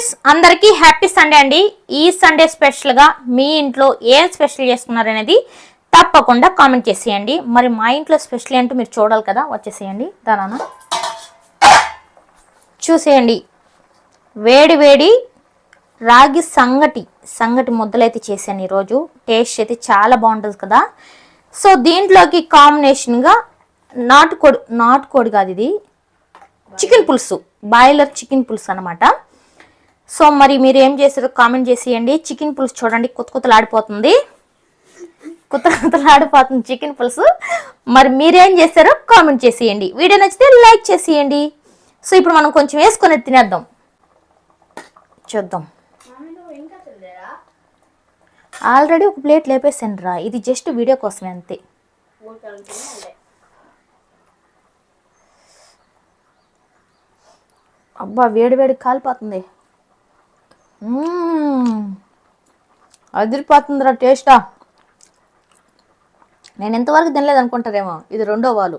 Friends అందరికీ happy Sunday అండి. ఈ సండే స్పెషల్గా మీ ఇంట్లో ఏం స్పెషల్ చేసుకున్నారు అనేది తప్పకుండా కామెంట్ చేసేయండి. మరి మా ఇంట్లో స్పెషల్ ఏంటో మీరు చూడాలి కదా వచ్చేసేయండి. దానా చూసేయండి. వేడి వేడి రాగి సంగటి సంగటి ముద్దలైతే చేశాను ఈరోజు. టేస్ట్ అయితే చాలా బాగుంటుంది కదా. సో దీంట్లోకి కాంబినేషన్గా నాటుకోడి నాటుకోడి కాదు ఇది. చికెన్ పులుసు బాయిలర్ చికెన్ పులుసు అనమాట సో మరి మీరు ఏం చేసారో కామెంట్ చేసేయండి. చికెన్ పులుసు చూడండి కొత్త కొత్తలాడిపోతుంది. కొత్త కొత్తలాడిపోతుంది చికెన్ పులుసు. మరి మీరేం చేశారో కామెంట్ చేసేయండి. వీడియో నచ్చితే లైక్ చేసేయండి. సో ఇప్పుడు మనం కొంచెం వేసుకొని తినేద్దాం. చూద్దాం. ఆల్రెడీ ఒక ప్లేట్ లేపేసాను రా. ఇది జస్ట్ వీడియో కోసమే అంతే. అబ్బా వేడి వేడి కాలిపోతుంది. అదిరిపోతుందిరా టేస్టా. నేను ఎంతవరకు తినలేదు అనుకుంటారేమో. ఇది రెండో వాళ్ళు